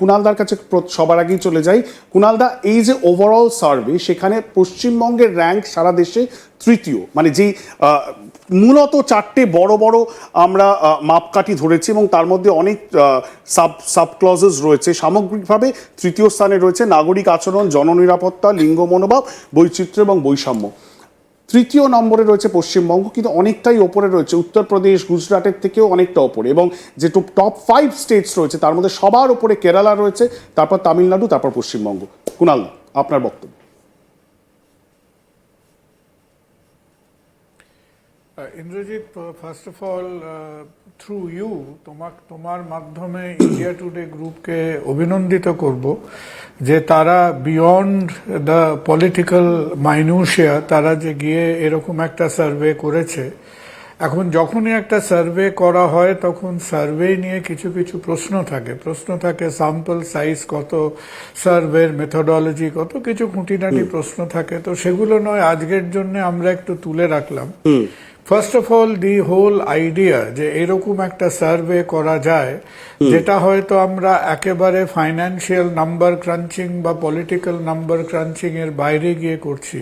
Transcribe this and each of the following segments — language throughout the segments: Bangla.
কুণালদার কাছে সবার আগেই চলে যাই। কুণালদা এই যে ওভারঅল সার্ভে সেখানে পশ্চিমবঙ্গের র্যাঙ্ক সারা দেশে তৃতীয়। মানে যেই মূলত চারটে বড় বড় আমরা মাপকাঠি ধরেছি এবং তার মধ্যে অনেক সাব সাব ক্লজেস রয়েছে। সামগ্রিকভাবে তৃতীয় স্থানে রয়েছে নাগরিক আচরণ, জননিরাপত্তা, লিঙ্গ মনোভাব, বৈচিত্র্য এবং বৈষম্য। তৃতীয় নম্বরে রয়েছে পশ্চিমবঙ্গ, কিন্তু অনেকটাই ওপরে রয়েছে। উত্তরপ্রদেশ, গুজরাটের থেকেও অনেকটা ওপরে। এবং যে টপ ফাইভ স্টেটস রয়েছে, তার মধ্যে সবার ওপরে কেরালা রয়েছে, তারপর তামিলনাড়ু, তারপর পশ্চিমবঙ্গ। কুনাল, আপনার বক্তব্য। Indrajit first of all through you তোমাক তোমার মাধ্যমে ইন্ডিয়া টুডে গ্রুপকে অভিনন্দিত করব যে তারা বিয়ন্ড দ্য পলিটিক্যাল মাইনুশিয়া তারা যে গিয়ে এরকম একটা সার্ভে করেছে। এখন যখনই একটা সার্ভে করা হয় তখন সার্ভে নিয়ে কিছু কিছু প্রশ্ন থাকে। প্রশ্ন থাকে স্যাম্পল সাইজ কত সার্ভের মেথোডলজি কত কিছু খুঁটিনাটি প্রশ্ন থাকে। তো সেগুলো নয় আজকের জন্য আমরা একটু তুলে রাখলাম। First of all the whole idea যে এরকম একটা সার্ভে করা যায় যেটা হয়তো আমরা একেবারে ফাইন্যান্সিয়াল নাম্বার ক্রাঞ্চিং বা পলিটিক্যাল নাম্বার ক্রাঞ্চিং এর বাইরে গিয়ে করছি।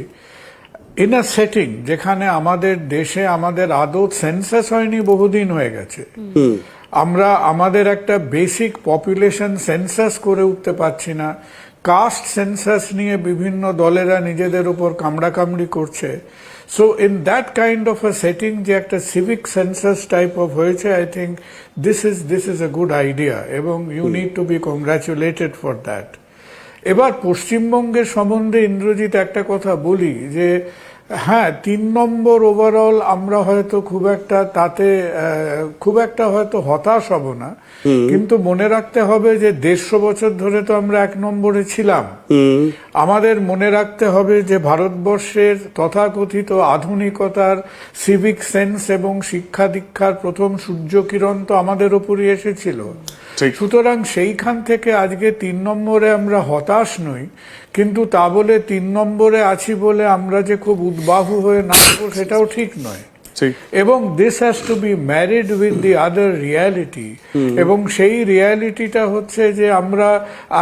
ইন আ সেটিং যেখানে আমাদের দেশে আমাদের আদৌ সেন্সাস হয়নি বহুদিন হয়ে গেছে। আমরা আমাদের একটা বেসিক পপুলেশন সেন্সাস করে উঠতে পারছি না। কাস্ট সেন্সাস নিয়ে বিভিন্ন দলেরা নিজেদের উপর কামড়াকামড়ি করছে। So in that kind of a setting যে একটা সিভিক সেন্সাস টাইপ অফ হয়েছে I think this is this is a good idea এবং you need to be congratulated for that এবার পশ্চিমবঙ্গের সম্বন্ধে ইন্দ্রজিৎ একটা কথা বলি যে হ্যাঁ তিন নম্বর ওভারঅল আমরা হয়তো খুব একটা তাতে খুব একটা হয়তো হতাশ হব না। কিন্তু মনে রাখতে হবে যে দেড়শো বছর ধরে তো আমরা এক নম্বরে ছিলাম। আমাদের মনে রাখতে হবে যে ভারতবর্ষের তথাকথিত আধুনিকতার সিভিক সেন্স এবং শিক্ষা দীক্ষার প্রথম সূর্যকিরণ তো আমাদের ওপরই এসেছিল। সুতরাং সেইখান থেকে আজকে তিন নম্বরে আমরা হতাশ নই কিন্তু তা বলে তিন নম্বরে আছি বলে আমরা যে খুব উদ্বাহু হয়ে নাচবো সেটাও ঠিক নয়। এবং this has to be married with the other reality এবং সেই রিয়ালিটিটা হচ্ছে যে আমরা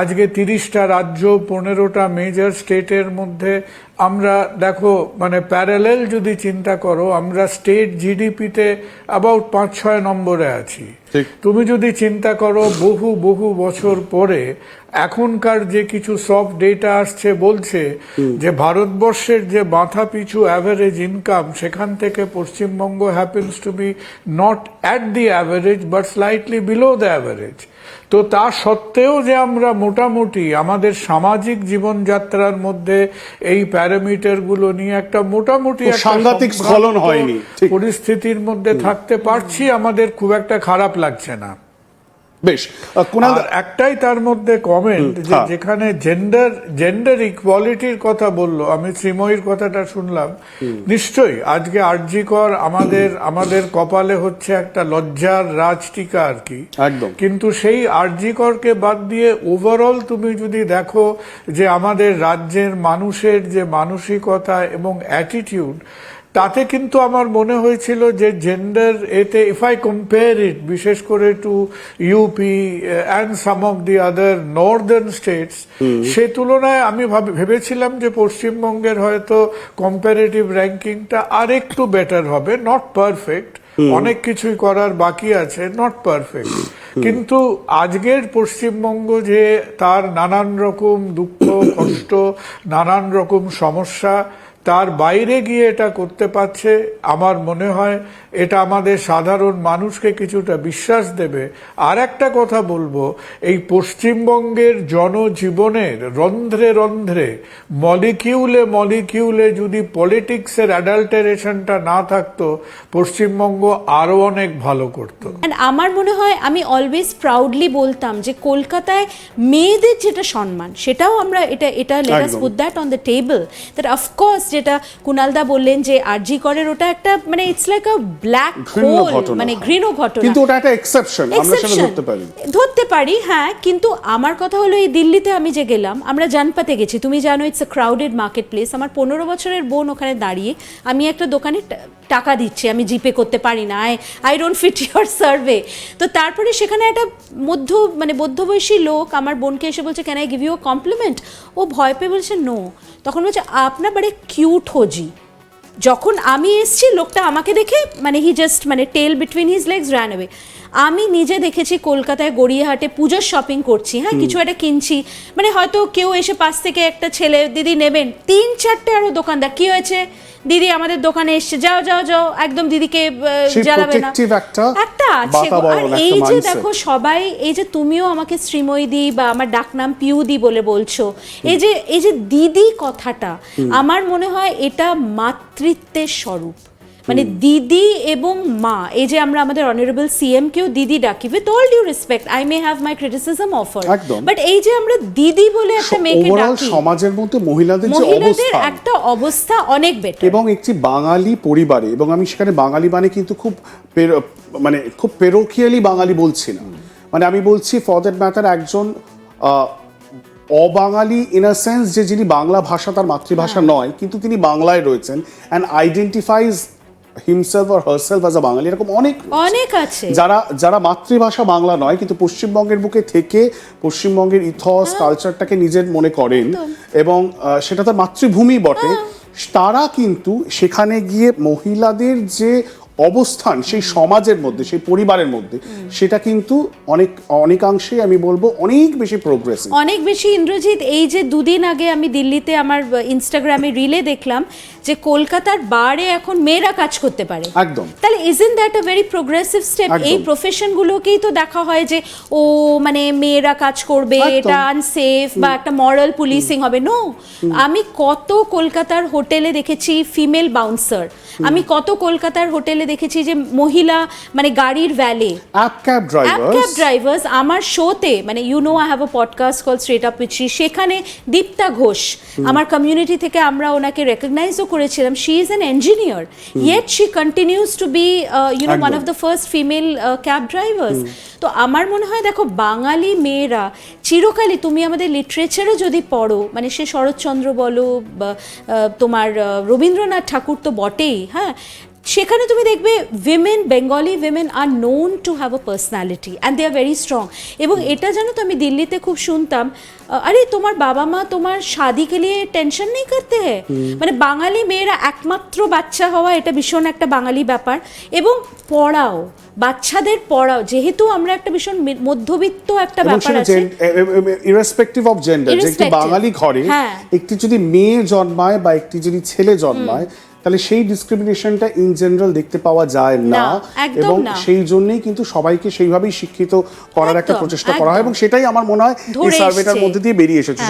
আজকে তিরিশটা রাজ্য পনেরোটা মেজর স্টেটের মধ্যে আমরা দেখো মানে প্যারালেল যদি চিন্তা করো আমরা স্টেট জিডিপিতে অ্যাবাউট পাঁচ ছয় নম্বরে আছি। তুমি যদি চিন্তা করো বহু বহু বছর পরে এখনকার যে কিছু সফট ডেটা আসছে বলছে যে ভারতবর্ষের যে মাথা পিছু অ্যাভারেজ ইনকাম সেখান থেকে Paschimbanga happens to be not at the average but slightly below the average তো তা সত্ত্বেও যে আমরা মোটামুটি আমাদের সামাজিক জীবনযাত্রার মধ্যে এই প্যারামিটারগুলো নিয়ে একটা মোটামুটি সাংঘাতিক স্খলন হয়নি, পরিস্থিতির মধ্যে থাকতে পারছি। আমাদের খুব একটা খারাপ লাগছে না। বেশ। আর একটাই তার মধ্যে কমেন্ট যে হ্যাঁ। যেখানে জেন্ডার জেন্ডার ইকুয়ালিটির কথা বলল আমি শ্রীময়ীর কথাটা শুনলাম। নিশ্চয়ই আজকে আরজিকর আমাদের আমাদের কপালে হচ্ছে একটা লজ্জার রাজটিকা আর কি। একদম। কিন্তু সেই আরজিকরকে বাদ দিয়ে ওভারঅল তুমি যদি দেখো যে আমাদের রাজ্যের মানুষের যে মানসিকতা এবং অ্যাটিটিউড তাতে কিন্তু আমার মনে হয়েছিল যে জেন্ডার এতে ইফ আই কম্পেয়ার ইট বিশেষ করে to UP and some of the other northern states সে তুলনায় আমি ভাব- ভেবেছিলাম যে পশ্চিমবঙ্গের হয়তো কম্পারেটিভ র্যাঙ্কিংটা আর একটু বেটার হবে নট পারফেক্ট অনেক কিছুই করার বাকি আছে নট পারফেক্ট কিন্তু আজকের পশ্চিমবঙ্গ যে তার নানান রকম দুঃখ কষ্ট নানান রকম সমস্যা তার বাইরে গিয়ে এটা করতে পারছে আমার মনে হয় এটা আমাদের সাধারণ মানুষকে কিছুটা বিশ্বাস দেবে আর একটা কথা বলব এই পশ্চিমবঙ্গের জনজীবনের রন্ধ্রে রন্ধ্রে মলিকিউলে মলিকিউলে যদি পলিটিক্সের অ্যাডাল্টারেশনটা না থাকতো পশ্চিমবঙ্গ আরও অনেক ভালো করতো আমার মনে হয় আমি অলওয়েজ প্রাউডলি বলতাম যে কলকাতায় মেয়েদের যেটা সম্মান সেটাও আমরা এটা এটা let us. Put that on the table that of course যেটা কুনালদা বললেন যে আরজি করের ওটা একটা মানে it's like a black hole মানে ঘৃণ ঘটনা। কিন্তু ওটা একটা এক্সেপশন আমরা সেটা ধরতে পারি। ধরতে পারি হ্যাঁ কিন্তু আমার কথা হলো এই দিল্লিতে আমি যে গেলাম আমরা জানপাতে গেছি। তুমি জানো it's a crowded market place আমার পনেরো বছরের বোন ওখানে দাঁড়িয়ে আমি একটা দোকানে টাকা দিচ্ছি, আমি জিপে করতে পারি না, I I don't fit your survey তো তারপরে সেখানে একটা মধ্য মানে মধ্যবয়সী লোক আমার বোনকে এসে বলছে can I give you compliment ও ভয় পেয়ে বলছে নো তখন বলছে, আপনার বারে কিউট হোজি যখন আমি এসছি, লোকটা আমাকে দেখে মানে হি জাস্ট মানে tail between his legs ran away আমি নিজে দেখেছি কলকাতায় গড়িয়াহাটে পুজোর শপিং করছি। হ্যাঁ কিছু একটা কিনছি। মানে হয়তো কেউ এসে পাশ থেকে একটা ছেলে দিদি নেবেন। তিন চারটে আরও দোকানদার। কি হয়েছে? দিদি আমাদের দোকানে এসছে। যাও যাও যাও। একদম দিদিকে জ্বালাবে না। একটা একটা আছে আর এই যে দেখো সবাই এই যে তুমিও আমাকে শ্রীময়ী দি বা আমার ডাকনাম পিউদি বলে বলছো এই যে এই যে দিদি কথাটা আমার মনে হয় এটা মাতৃত্বের স্বরূপ। মানে দিদি এবং মা এই যে আমরা আমাদের অনারেবল সিএম কেও দিদি ডাকি with all due respect I may have my criticism of her. But এই যে আমরা দিদি বলে একটা মেয়েকে ডাকি সমাজের মধ্যে মহিলাদের যে মহিলাদের অবস্থা একটা অবস্থা অনেক বেটার এবং একটি বাঙালি পরিবারে এবং আমি সেখানে বাঙালি মানে কিন্তু খুব মানে খুব পেরোখিয়ালি বাঙালি বলছি না। মানে আমি বলছি ফর দ্যাট ম্যাটার একজন অবাঙালি ইন আ সেন্স যে যিনি বাংলা ভাষা তার মাতৃভাষা নয় কিন্তু তিনি বাংলায় রয়েছেন and identifies himself or herself as a Bengali এরকম অনেক অনেক আছে। যারা যারা মাতৃভাষা বাংলা নয় কিন্তু পশ্চিমবঙ্গের বুকে থেকে পশ্চিমবঙ্গের ইথস কালচারটাকে নিজের মনে করেন এবং সেটা তার মাতৃভূমি বটে। তারা কিন্তু সেখানে গিয়ে মহিলাদের যে অবস্থান সেই সমাজের মধ্যে সেই পরিবারের মধ্যে সেটা কিন্তু অনেক অনেকাংশেই আমি বলব অনেক বেশি প্রোগ্রেস অনেক বেশি ইন্দ্রজিৎ এই যে দুদিন আগে আমি দিল্লিতে আমার ইনস্টাগ্রামে রিলে দেখলাম যে কলকাতার বারে এখন মেয়েরা কাজ করতে পারে। একদম। তাহলে isn't that a very progressive step এই প্রফেশনগুলোকেই তো দেখা হয় যে ও মানে মেয়েরা কাজ করবে এটা আনসেফ বা একটা মরাল পুলিশিং হবে। নো আমি কত কলকাতার হোটেলে দেখেছি ফিমেল বাউন্সার আমি কত কলকাতার হোটেলে দেখেছি যে মহিলা মানে গাড়ির ভ্যালে ক্যাব ড্রাইভার্স আমার শোতে মানে you know I have a podcast call straight up which সেখানে দীপ্তা ঘোষ আমার কমিউনিটি থেকে আমরা ওনাকে রেকগনাইজও করেছিলাম। She is an engineer yet she continues to be you know one of the first female cab drivers তো আমার মনে হয় দেখো বাঙালি মেয়েরা চিরকালই তুমি আমাদের লিটারেচারও যদি পড়ো মানে সে শরৎচন্দ্র বলো তোমার রবীন্দ্রনাথ ঠাকুর তো বটেই হ্যাঁ? সেখানে তুমি দেখবে women Bengali women are known to have a personality and they are very strong এবং এটা জানো তো আমি দিল্লিতে খুব শুনতাম আরে তোমার বাবা মা তোমার শাদি কে লিয়ে টেনশন নেই করতে? হ্যাঁ মানে বাঙালি মেয়েরা একমাত্র বাচ্চা হওয়া এটা ভীষণ একটা বাঙালি ব্যাপার। এবং পড়াও বাচ্চাদের পড়াও যেহেতু আমরা একটা ভীষণ মধ্যবিত্ত একটা ব্যাপার আছে। ইরেসপেক্টিভ অফ জেন্ডার যে একটি বাঙালি ঘরে হ্যাঁ। একটি যদি মেয়ে জন্মায় বা একটি যদি ছেলে জন্মায় তাহলে সেই ডিসক্রিমিনেশনটা ইন জেনারেল দেখতে পাওয়া যায় না। এবং সেই জন্যই কিন্তু সবাইকে সেইভাবেই শিক্ষিত করার একটা প্রচেষ্টা করা হয় এবং সেটাই আমার মনে হয় এই সার্ভেটার মধ্যে দিয়ে বেরিয়ে এসেছে।